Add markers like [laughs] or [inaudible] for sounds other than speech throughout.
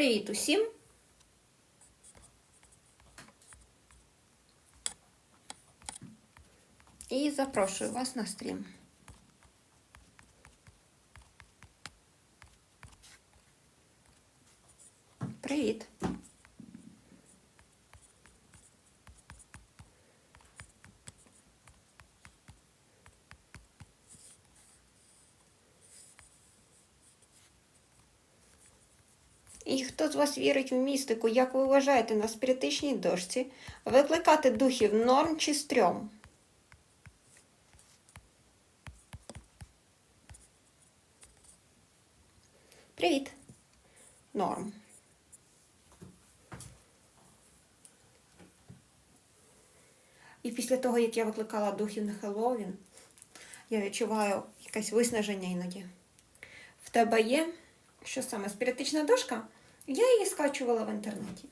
Привіт усім! І запрошую вас на стрім. Привіт! І хто з вас вірить у містику, як ви вважаєте на спіритичній дошці, викликати духів норм чи стрьом? Привіт. Норм. І після того, як я викликала духів на Хеллоуін, я відчуваю якесь виснаження іноді. В тебе є що саме спіритична дошка? Я її скачувала в інтернеті.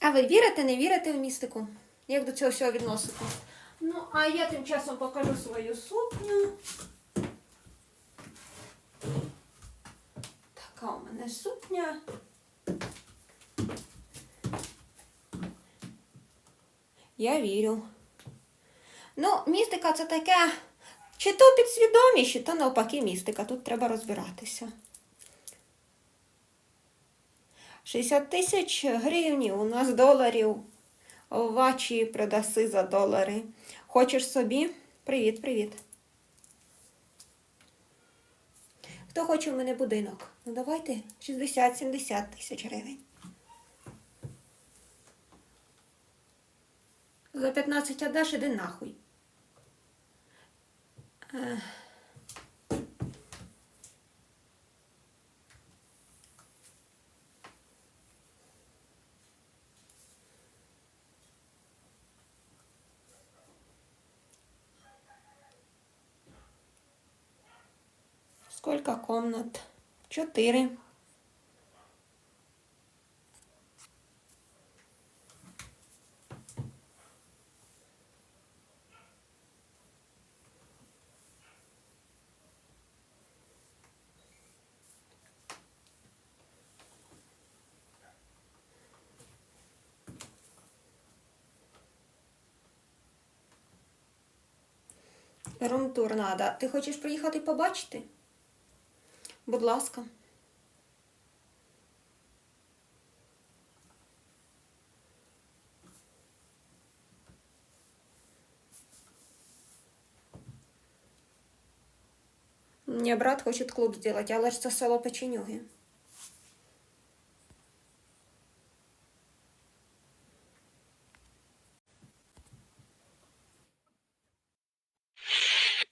А ви вірите, не вірите в містику? Як до цього всього відноситесь? Ну, а я тим часом покажу свою сукню. Така у мене сукня. Я вірю. Ну, містика це таке, чи то підсвідомість, чи то навпаки містика. Тут треба розбиратися. 60 тисяч гривнів у нас доларів. Овачі продаси за долари. Хочеш собі? Привіт, привіт. Хто хоче в мене будинок? Ну давайте 60-70 тисяч гривень. За 15 отдаш, іди нахуй. Сколько комнат? Четыре. Румтур надо. Ти хочеш приїхати побачити? Будь ласка. Мне брат хочет клуб сделать, але ж це село Печенюги.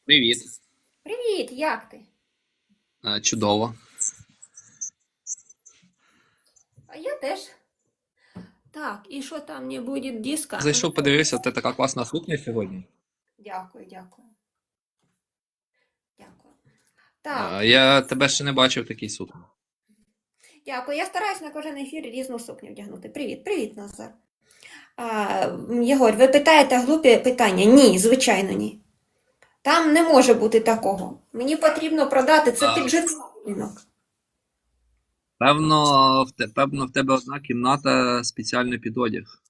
Привіт. Привіт, як ти? Е, Чудово. А я теж. Так, і що там не буде диска? Зайшов, подивився, ти така класна сукня сьогодні. Дякую, дякую. Дякую. Так. Е, Я тебе ще не бачив в такій сукні. Дякую. Я стараюсь на кожен ефір різну сукню вдягнути. Привіт, привіт, Назар. А, Єгор, ви питаєте глупі питання? Ні, звичайно, ні. Там не може бути такого. Мені потрібно продати це під житло. Певно, в те, певно, в тебе одна кімната спеціально під одяг.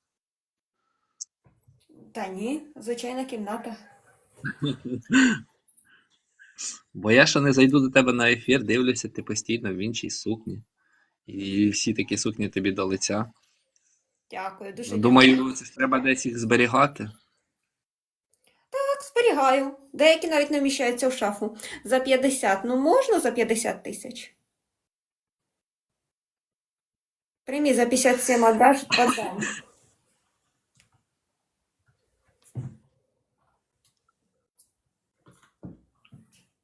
Та ні, звичайна кімната. [laughs] Бо я ще не зайду до тебе на ефір, дивлюся, ти постійно в іншій сукні. І всі такі сукні тобі до лиця. Дякую, дуже дякую. Думаю, це ж треба десь їх зберігати. Зберігаю. Деякі навіть не вміщаються в шафу. За 50. Ну, можна за 50 тисяч? Приймі за 57 отдаш, подам.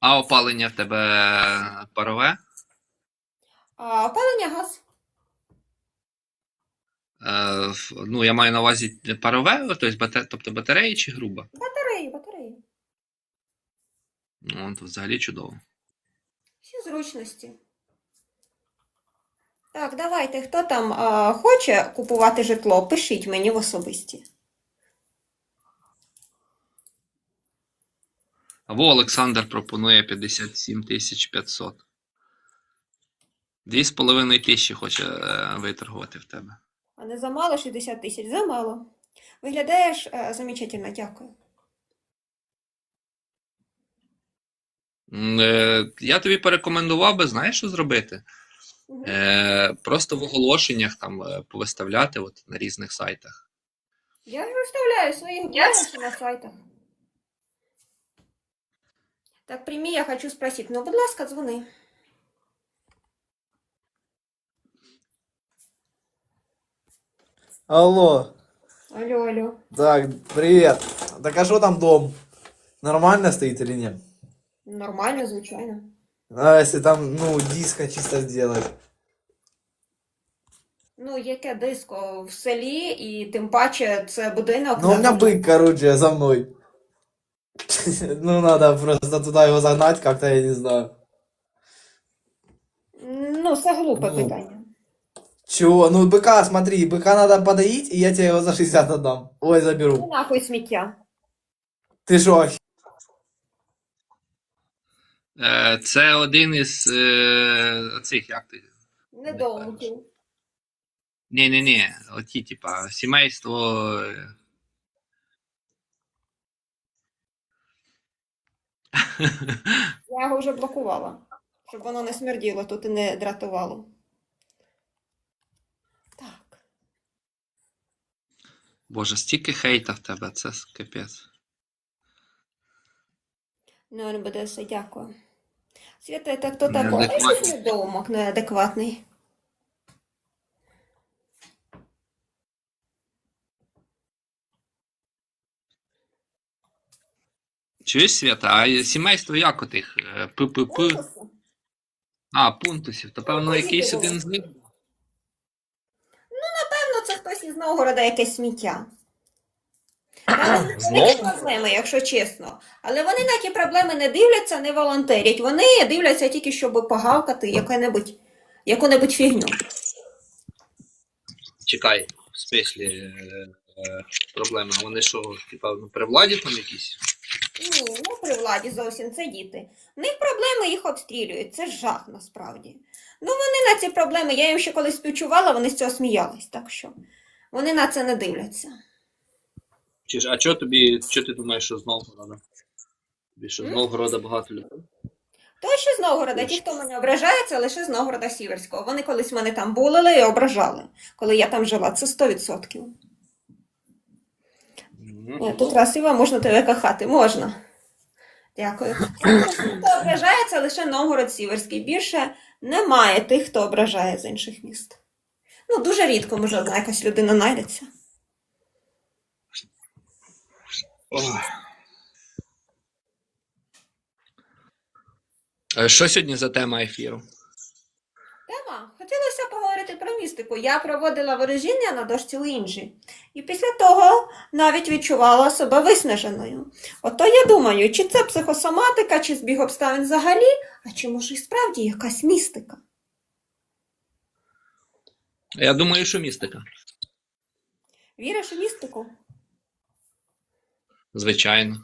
А опалення в тебе парове? А опалення газ. Е, ну, я маю на увазі парове, тобто, батареї чи груба? Батареї. Ну, то взагалі чудово. Всі зручності. Так, давайте, хто там а, хоче купувати житло, пишіть мені в особисті. Або Олександр пропонує 57 тисяч 500. Дві з половиною тисячі хоче е, виторгувати в тебе. А не замало 60 тисяч? Замало. Виглядаєш е, замечательно, дякую. М, е, Я тобі порекомендував би, знаєш, що зробити? Е, просто в оголошеннях там е, повиставляти от, на різних сайтах. Я ж виставляю своїх блогерів на сайтах. Так, прими, я хочу спросить. Ну, будь ласка, дзвони. Алло, Алло, алло. так, привет. Так а что там дом? Нормально стоит или нет? Нормально, звичайно. А если там, ну, диско чисто сделать? Ну, яке диско в селі, і тим паче це будинок. Ну, у меня де- бык, короче, за мной. [laughs] Ну, надо просто туда его загнать как-то, я не знаю. Ну, це глупе Ну. питання. Чего? Ну, быка, смотри, быка надо подоить, и я тебе его за 60 отдам. Ой, Ну, заберу. нахуй сміття. Ты шо, ох- Е, це один із е, цих, як ти? Недоумків. Ні, ні, ні. Оті, типа, сімейство. е, [laughs] Я його вже блокувала, щоб воно не смерділо тут і не дратувало. Так. Боже, стільки хейта в тебе, це капець. Ну, НБДС, дякую. Свята, це хто такий? Недоумок неадекватний. Чуєш, Свята, а сімейство як у тих? Е, ППП? А, пунктусів. То певно якийсь один з них. Ну, Напевно, це хтось із Новгорода якесь сміття. Великі [clears throat] проблеми, якщо чесно. Але вони на ті проблеми не дивляться, не волонтерять. Вони дивляться тільки, щоб погавкати яку-небудь фігню. Чекай, в смислі е, е, проблеми. Вони що, типа, ну, при владі там якісь? Ні, не при владі зовсім це діти. В них проблеми їх обстрілюють. Це жах насправді. Ну, вони на ці проблеми, я їм ще колись співчувала, вони з цього сміялись, так що вони на це не дивляться. Чи ж, а чого тобі, що ти думаєш, що з Новгорода? Тобі що з Новгорода багато людей? То ще з Новгорода, ті, хто мене ображає, це лише з Новгорода Сіверського. Вони колись мене там булили і ображали, коли я там жила. Це 100%. Ні, Тут красиво, можна тебе кохати. Можна. Дякую. Хто ображає, це лише Новгород Сіверський. Більше немає тих, хто ображає з інших міст. Ну, дуже рідко, може, одна якась людина знайдеться. Ох. Е, Що сьогодні за тема ефіру? Тема. Хотілося поговорити про містику. Я проводила ворожіння на дошці Уінджі. І після того навіть відчувала себе виснаженою. Ото я думаю, чи це психосоматика, чи збіг обставин взагалі, а чи може і справді якась містика? Я думаю, що містика. Віриш у містику? Звичайно.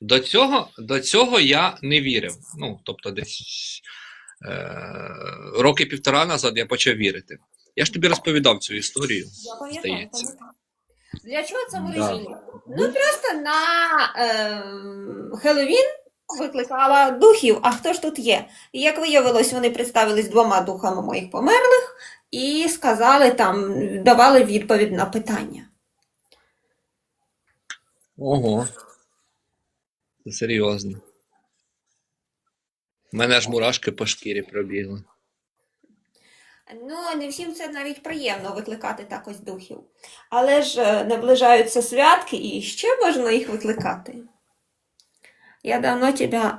До цього, до цього я не вірив. Ну, тобто, десь е, роки півтора назад я почав вірити. Я ж тобі розповідав цю історію. Я. Здається. пам'ятаю. Для чого це Да. ворожіння? Ну просто на е, Хеллоуін викликала духів, а хто ж тут є? І як виявилось, вони представились двома духами моїх померлих і сказали там, давали відповідь на питання. Ого. Це серйозно. У мене аж мурашки по шкірі пробігли. Ну, не всім це навіть приємно викликати так ось духів. Але ж е, наближаються святки, і ще можна їх викликати. Я давно тебе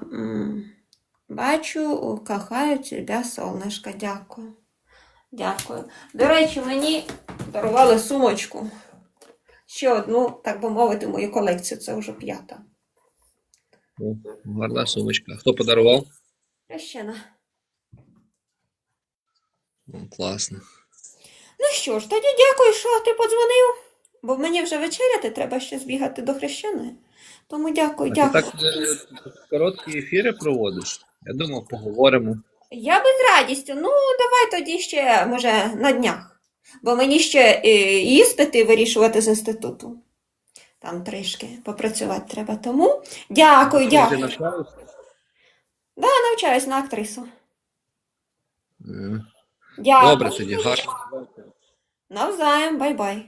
бачу, кохаю тебе, сонечко. Дякую. Дякую. До речі, мені дарували сумочку. Ще одну, так би мовити, мою колекцію. Це вже п'ята. О, гарна сумочка. Хто подарував? Хрещена. Класно. Ну що ж, тоді дякую, що ти подзвонив. Бо мені вже вечеряти, треба ще збігати до хрещеної. Тому дякую, А ти дякую. так е, короткі ефіри проводиш? Я думав, поговоримо. Я би з радістю. Ну, давай тоді ще, може, на днях. Бо мені ще е, іспити вирішувати з інституту. Там трішки попрацювати треба. Тому дякую, дякую. навчаюся? Да, навчаюсь на актрису. Mm. Дякую. Добре тоді, гарно. Навзаєм, бай-бай.